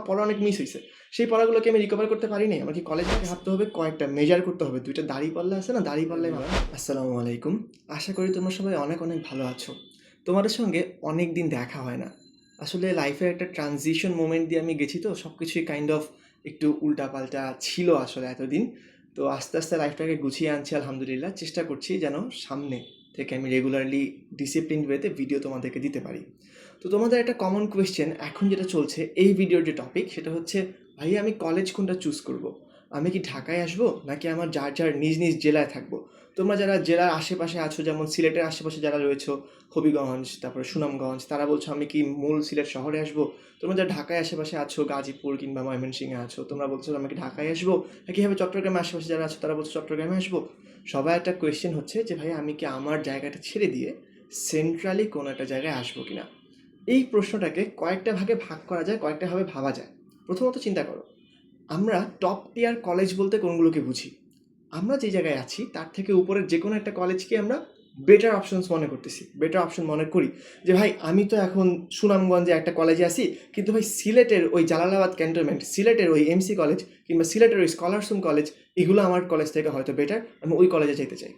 আমার পড়া অনেক মিস হয়েছে সেই পড়াগুলোকে আমি রিকভার করতে পারিনি। আমার কি কলেজে ভাবতে হবে কয়েকটা মেজার করতে হবে। দুইটা দাড়ি পাল্লা আছে না? দাড়ি পাল্লাই ভালো আসসালামু আলাইকুম। আশা করি তোমরা সবাই অনেক অনেক ভালো আছো। তোমাদের সঙ্গে অনেক দিন দেখা হয় না। আসলে লাইফের একটা ট্রানজিশন মোমেন্ট দিয়ে আমি গেছি তো সব কিছুই কাইন্ড অফ একটু উল্টাপাল্টা ছিল আসলে এতদিন। তো আস্তে আস্তে লাইফটাকে গুছিয়ে আনছি আলহামদুলিল্লাহ। চেষ্টা করছি যেন সামনে থেকে আমি রেগুলারলি ডিসিপ্লিন ওয়েতে ভিডিও তোমাদেরকে দিতে পারি। তো তোমাদের একটা কমন কোয়েশ্চেন এখন যেটা চলছে এই ভিডিওর যে টপিক সেটা হচ্ছে ভাই আমি কলেজ কোনটা চুজ করব। আমি কি ঢাকায় আসব নাকি আমার যার যার নিজ নিজ জেলায় থাকব? তোমরা যারা জেলার আশেপাশে আছো, যেমন সিলেটের আশেপাশে যারা রয়েছো, হবিগঞ্জ, তারপরে সুনামগঞ্জ, তারা বলছো, আমি কি মূল সিলেট শহরে আসব? তোমরা যারা ঢাকায় আশেপাশে আছো, গাজীপুর কিংবা ময়মনসিংহে আছো, তোমরা বলছো, আমি কি ঢাকায় আসব? একইভাবে চট্টগ্রামের আশেপাশে যারা আছো, তারা বলছো, চট্টগ্রামে আসব? সবাই একটা কোয়েশ্চেন হচ্ছে যে ভাই আমি কি আমার জায়গাটা ছেড়ে দিয়ে সেন্ট্রালি কোনো একটা জায়গায় আসব কিনা? এই প্রশ্নটাকে কয়েকটা ভাগে ভাগ করা যায়, কয়েকটা ভাবে ভাবা যায়। প্রথমত চিন্তা করো, আমরা টপ টিয়ার কলেজ বলতে কোনগুলোকে বুঝি? আমরা যে জায়গায় আছি, তার থেকে উপরের যে কোনো একটা কলেজকে আমরা বেটার অপশনস মনে করতেছি বেটার অপশন মনে করি। যে ভাই, আমি তো এখন সুনামগঞ্জে একটা কলেজে আছি, কিন্তু ভাই, সিলেটের ওই জালালাবাদ ক্যান্টনমেন্ট সিলেটের ওই এমসি কলেজ কিংবা সিলেটের ওই স্কলারসুম কলেজ এগুলো আমার কলেজ থেকে হয়তো বেটার আমি ওই কলেজে যেতে চাই।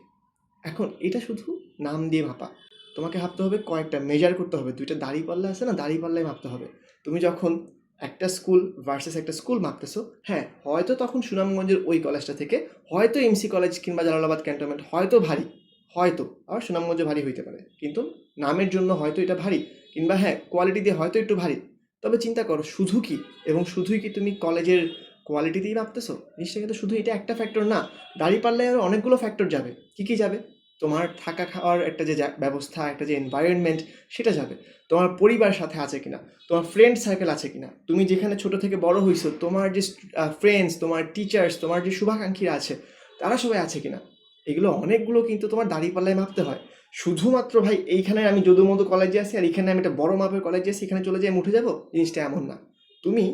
এখন এটা শুধু নাম দিয়ে মাপা তোমাকে ভাবতে হবে কয়েকটা মেজার করতে হবে। দুইটা দাড়ি পাল্লা আছে না, দাড়ি পাল্লাই মাপতে হবে। তুমি যখন একটা স্কুল ভার্সেস একটা স্কুল মাপতেছো হ্যাঁ হয়তো তখন সুনামগঞ্জের ওই কলেজটা থেকে হয়তো এমসি কলেজ কিংবা জালালাবাদ ক্যান্টনমেন্ট হয়তো ভারী, হয়তো, আবার সুনামগঞ্জে ভারী হইতে পারে। কিন্তু নামের জন্য হয়তো এটা ভারী কিংবা হ্যাঁ কোয়ালিটি দিয়ে হয়তো একটু ভারী। তবে চিন্তা করো, শুধু কি? এবং শুধুই কি তুমি কলেজের কোয়ালিটি দিয়েই মাপতেছো? জিনিসটা কিন্তু শুধু এটা একটা ফ্যাক্টর না। দাড়ি পাল্লায় আরও অনেকগুলো ফ্যাক্টর যাবে। কি কি যাবে? তোমার থাকা খাওয়ার একটা যে ব্যবস্থা, একটা যে এনভায়রনমেন্ট সেটা যাবে। তোমার পরিবার সাথে আছে কিনা? তোমার ফ্রেন্ড সার্কেল আছে কিনা? তুমি যেখানে ছোট থেকে বড় হয়েছো তোমার যে ফ্রেন্ডস তোমার টিচার্স তোমার যে শুভাকাঙ্ক্ষীরা আছে, তারা সবাই আছে কিনা? এগুলো অনেকগুলো কিন্তু তোমার দাঁড়িপাল্লায় মাপতে হয়। শুধুমাত্র ভাই, এইখানে আমি যদুমধু কলেজে আছি, আর এখানে আমি একটা বড় মাপের কলেজে আছি, এখানে চলে যাই উঠে যাব? জিনিসটা এমন না। তুমি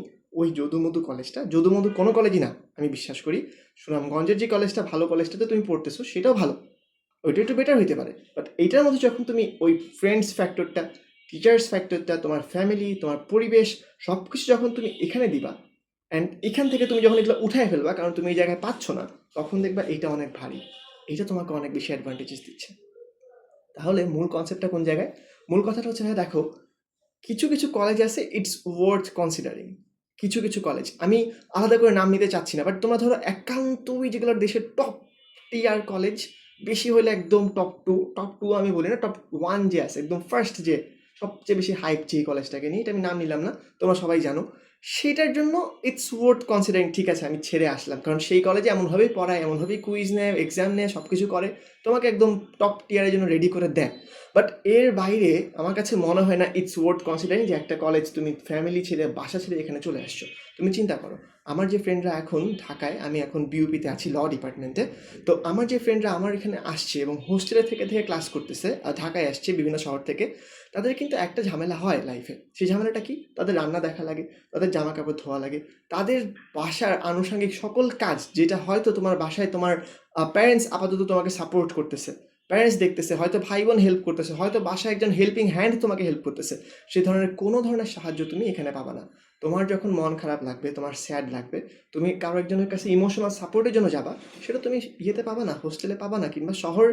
ওই যদুমধু কলেজটা যদুমধু কোনো কলেজই না, আমি বিশ্বাস করি। সুনামগঞ্জের যে কলেজটা ভালো কলেজটাতে তুমি পড়তেছো, সেটাও ভালো। ওইটা একটু বেটার হইতে পারে। বাট এইটার মধ্যে যখন তুমি ওই ফ্রেন্ডস ফ্যাক্টরটা টিচার্স ফ্যাক্টরটা তোমার ফ্যামিলি তোমার পরিবেশ সব কিছু যখন তুমি এখানে দিবা অ্যান্ড এখান থেকে তুমি যখন এগুলো উঠায় ফেলবা, কারণ তুমি এই জায়গায় পাচ্ছ না, তখন দেখবা এইটা অনেক ভারী। এইটা তোমাকে অনেক বেশি অ্যাডভান্টেজেস দিচ্ছে। তাহলে মূল কনসেপ্টটা কোন জায়গায়? মূল কথাটা হচ্ছে হ্যাঁ দেখো, কিছু কিছু কলেজ আছে ইটস ওয়ার্থ কনসিডারিং কিছু কিছু কলেজ আমি আলাদা করে নাম নিতে চাচ্ছি না বাট তোমরা ধরো একান্তই যেগুলো দেশের টপ টিয়ার কলেজ বেশি হলে একদম টপ টু টপ টু আমি বলি না টপ ওয়ান যে আছে, একদম ফার্স্ট যে সবচেয়ে বেশি হাইপ যে কলেজটাকে নিয়ে, এটা আমি নাম নিলাম না, তোমরা সবাই জানো। সেটার জন্য ইটস ওয়ার্থ কনসিডারিং ঠিক আছে, আমি ছেড়ে আসলাম। কারণ সেই কলেজে এমনভাবেই পড়ায়, এমনভাবেই কুইজ নেয় এক্সাম নেয় সব কিছু করে। তোমাকে একদম টপ টিয়ারের জন্য রেডি করে দেয়। বাট এর বাইরে আমার কাছে মনে হয় না ইটস ওয়ার্থ কনসিডারিং যে একটা কলেজ তুমি ফ্যামিলি ছেড়ে, বাসা ছেড়ে এখানে চলে আসছো। তুমি চিন্তা করো, আমার যে ফ্রেন্ডরা এখন ঢাকায়, আমি এখন বিউপিতে আছি ল ডিপার্টমেন্টে তো আমার যে ফ্রেন্ডরা আমার এখানে আসছে এবং হোস্টেলে থেকে থেকে ক্লাস করতেছে, আর ঢাকায় আসছে বিভিন্ন শহর থেকে, তাদের কিন্তু একটা ঝামেলা হয় লাইফে সেই ঝামেলাটা কি? তাদের রান্না দেখা লাগে, তাদের জামা কাপড় ধোয়া লাগে। তাদের বাসার আনুষঙ্গিক সকল কাজ যেটা হয়তো তোমার বাসায় তোমার প্যারেন্টস আপাতত তোমাকে সাপোর্ট করতেছে। প্যারেন্টস দেখতেছে, হয়তো ভাই বোন হেল্প করতেছে, হয়তো বাসায় একজন হেল্পিং হ্যান্ড তোমাকে হেল্প করতেছে। সেই ধরনের কোনো ধরনের সাহায্য তুমি এখানে পাবা না। তোমার যখন মন খারাপ লাগবে, তোমার স্যাড লাগবে, তুমি কারও একজনের কাছে ইমোশনাল সাপোর্টের জন্য যাবা, সেটা তুমি ইয়েতে পাবা না হোস্টেলে পাবা না, কিংবা শহর,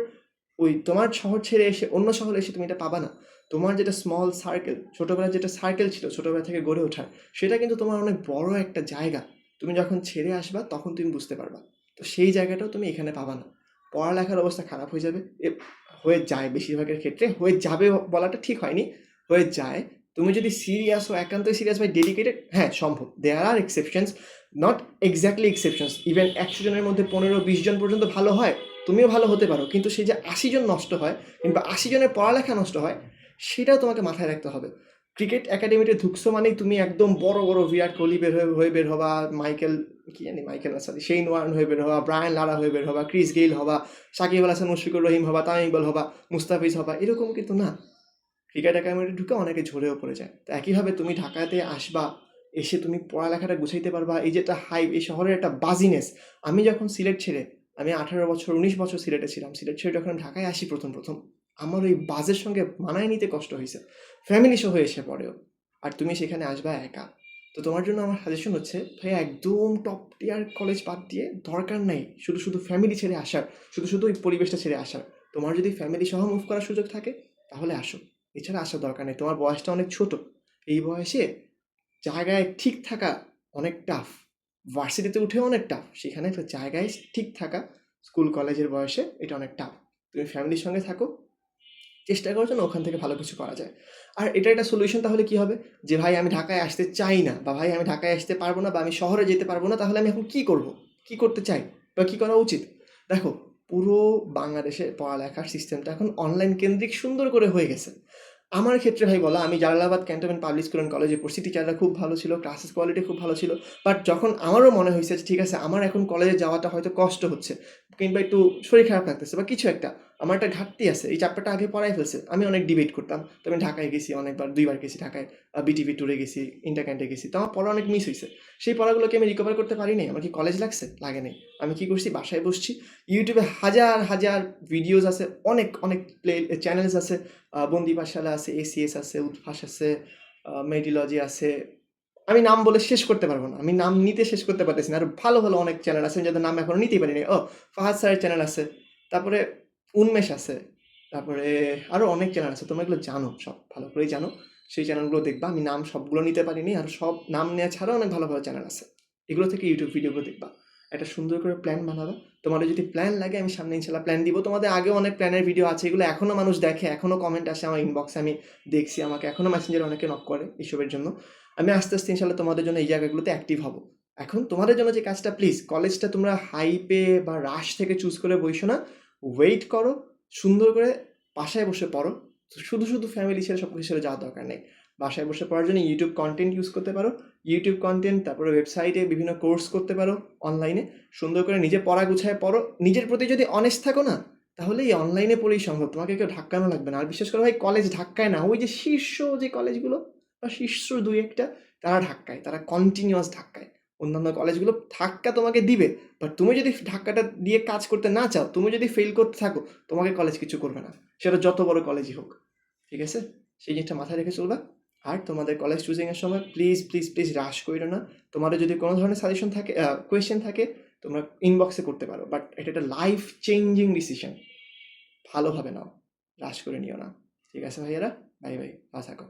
ওই তোমার শহর ছেড়ে এসে অন্য শহরে এসে তুমি এটা পাবা না। তোমার যেটা স্মল সার্কেল ছোটোবেলার যেটা সার্কেল ছিল, ছোটোবেলা থেকে গড়ে ওঠার, সেটা কিন্তু তোমার অনেক বড় একটা জায়গা। তুমি যখন ছেড়ে আসবা, তখন তুমি বুঝতে পারবা। তো সেই জায়গাটাও তুমি এখানে পাবা না। পড়ালেখার অবস্থা খারাপ হয়ে যাবে। এ, হয়ে যায় বেশিরভাগের ক্ষেত্রে। হয়ে যাবে বলাটা ঠিক হয়নি। হয়ে যায়। তুমি যদি সিরিয়াস ও একান্তই সিরিয়াস বাই ডেডিকেটেড হ্যাঁ সম্ভব। There are exceptions not exactly exceptions even একশো জনের মধ্যে পনেরো, বিশ জন পর্যন্ত ভালো হয়, তুমিও ভালো হতে পারো। কিন্তু সেই যে আশি জন নষ্ট হয়, কিংবা আশি জনের পড়ালেখা নষ্ট হয় সেটাও তোমাকে মাথায় রাখতে হবে। ক্রিকেট একাডেমিতে ঢুকছো মানেই তুমি একদম বড় বড় বিরাট কোহলি বের হয়ে হয়ে বের হবা, মাইকেল, কি জানি মাইকেল না সেইন ওয়ার্ন হয়ে বের হবা ব্রায়ান লারা হয়ে বের হবা ক্রিস গেইল হবা, সাকিব আল হাসান, মুশফিকুর রহিম হবা, তামিম ইকবাল হবা, মুস্তাফিজ হবা, এরকম কিন্তু না। ক্রিকেট একাডেমিতে ঢুকে অনেকে ঝরেও পড়ে যায়। তো একইভাবে তুমি ঢাকাতে আসবা, এসে তুমি পড়ালেখাটা গুছাইতে পারবা, এই যে একটা হাইপ এই শহরের একটা বাজিনেস আমি যখন সিলেট ছেড়ে, আমি আঠারো বছর, উনিশ বছর সিলেটে ছিলাম, সিলেট ছেড়ে যখন ঢাকায় আসি প্রথম প্রথম আমার ওই বাজের সঙ্গে মানায় নিতে কষ্ট হয়েছে। ফ্যামিলি সহ এসে পড়েও। আর তুমি সেখানে আসবা একা। তো তোমার জন্য আমার সাজেশন হচ্ছে ভাই একদম টপ টিয়ার কলেজ বাদ দিয়ে দরকার নাই, শুধু শুধু ফ্যামিলি ছেড়ে আসার, শুধু শুধু ওই পরিবেশটা ছেড়ে আসার। তোমার যদি ফ্যামিলি সহ মুভ করার সুযোগ থাকে, তাহলে আসো। এছাড়া আসার দরকার নেই, তোমার বয়সটা অনেক ছোট। এই বয়সে জায়গায় ঠিক থাকা অনেক টাফ ভার্সিটিতে উঠেও অনেক টাফ সেখানে একটা জায়গায় ঠিক থাকা স্কুল কলেজের বয়সে এটা অনেক টাফ তুমি ফ্যামিলির সঙ্গে থাকো চেষ্টা করো যেন ওখান থেকে ভালো কিছু করা যায়। আর এটা একটা সলিউশন তাহলে কি হবে? যে ভাই আমি ঢাকায় আসতে চাই না বা ভাই আমি ঢাকায় আসতে পারব না বা আমি শহরে যেতে পারব না, তাহলে আমি এখন কি করব? কি করতে চাই? বা কী করা উচিত? দেখো, পুরো বাংলাদেশে পড়ালেখার সিস্টেমটা এখন অনলাইন কেন্দ্রিক সুন্দর করে হয়ে গেছে। আমার ক্ষেত্রে ভাই বলা, আমি Jalalabad cantonment public school and কলেজে পড়ছি টিচাররা খুব ভালো ছিল ক্লাসেস কোয়ালিটি খুব ভালো ছিল বাট যখন আমারও মনে হয়েছে ঠিক আছে, আমার এখন কলেজে যাওয়াটা হয়তো কষ্ট হচ্ছে, কিংবা একটু শরীর খারাপ লাগতেছে বা কিছু একটা আমার একটা ঘাটতি আছে, এই চ্যাপ্টারটা আগে পড়াই ফেলছে, আমি অনেক ডিবেট করতাম। তো আমি ঢাকায় গেছি অনেকবার, দুইবার গেছি ঢাকায় বিটিভি ট্যুরে গেছি ইন্টারক্যান্টে গেছি, তো আমার পড়া অনেক মিস হয়েছে সেই পড়াগুলোকে আমি রিকভার করতে পারি নাই, আমার কি কলেজ লাগছে? লাগে নাই। আমি কি করছি? বাসায় বসছি। ইউটিউবে হাজার হাজার ভিডিওস আছে, অনেক অনেক প্লে চ্যানেলস আছে বন্দি পাঠশালা আছে এসিএস আছে উদ্ভাস আছে মেডিলজি আছে। আমি নাম বলে শেষ করতে পারব না, আমি নাম নিতে শেষ করতে পারতেছি না। আর ভালো ভালো অনেক চ্যানেল আছে যাদের নাম এখনও নিতেই পারিনি। ও, ফাহাদ স্যারের চ্যানেল আছে। তারপরে উন্মেষ আছে। তারপরে আরও অনেক চ্যানেল আছে, তোমরা এগুলো জানো, সব ভালো করেই জানো। সেই চ্যানেলগুলো দেখবা, আমি নাম সবগুলো নিতে পারিনি, আর সব নাম নেওয়া ছাড়াও অনেক ভালো ভালো চ্যানেল আছে। এগুলো থেকে ইউটিউব ভিডিওগুলো দেখবা। একটা সুন্দর করে প্ল্যান বানাবা। তোমাদের যদি প্ল্যান লাগে, আমি সামনে ইনশাল্লাহ প্ল্যান দিব। তোমাদের আগেও অনেক প্ল্যানের ভিডিও আছে, এগুলো এখনও মানুষ দেখে এখনও কমেন্ট আসে আমার ইনবক্সে আমি দেখছি। আমাকে এখনও মেসেঞ্জার অনেকে নক করে এইসবের জন্য। আমি আস্তে আস্তে ইনশাল্লাহ তোমাদের জন্য এই জায়গাগুলোতে অ্যাক্টিভ হব। এখন তোমাদের জন্য যে কাজটা প্লিজ কলেজটা তোমরা হাইপে বা রাশ থেকে চুজ করে বইসো না। ওয়েট করো, সুন্দর করে বাসায় বসে পড়ো। শুধু শুধু ফ্যামিলি ছেড়ে সব কিছু যাওয়ার দরকার নেই। বাসায় বসে পড়ার জন্য ইউটিউব কন্টেন্ট ইউজ করতে পারো ইউটিউব কন্টেন্ট তারপরে ওয়েবসাইটে বিভিন্ন কোর্স করতে পারো অনলাইনে সুন্দর করে নিজে পড়া গুছায় পড়ো। নিজের প্রতি যদি অনেস্ট থাকো না, তাহলে এই অনলাইনে পড়েই সম্ভব। তোমাকে কেউ ধাক্কানো লাগবে না। আর বিশেষ করে ভাই কলেজ ধাক্কায় না। ওই যে শীর্ষ যে কলেজগুলো বা শীর্ষ দুই একটা, তারা ধাক্কায়। তারা কন্টিনিউয়াস ধাক্কায়। অন্যান্য কলেজগুলো ধাক্কা তোমাকে দিবে। বাট তুমি যদি ধাক্কাটা দিয়ে কাজ করতে না চাও, তুমি যদি ফেল করতে থাকো, তোমাকে কলেজ কিছু করবে না। সেটা যত বড় কলেজই হোক। ঠিক আছে? সেই জিনিসটা মাথায় রেখে চলবা। আর তোমাদের কলেজ চুজিংয়ের সময় প্লিজ প্লিজ প্লিজ রাশ করো না। তোমাদের যদি কোনো ধরনের সাজেশন থাকে কোয়েশ্চেন থাকে, তোমরা ইনবক্সে করতে পারো। বাট এটা একটা লাইফ চেঞ্জিং ডিসিশন ভালোভাবে নাও। রাশ করে নিও না। ঠিক আছে ভাইয়ারা? বাই বাই ভালো থাকো।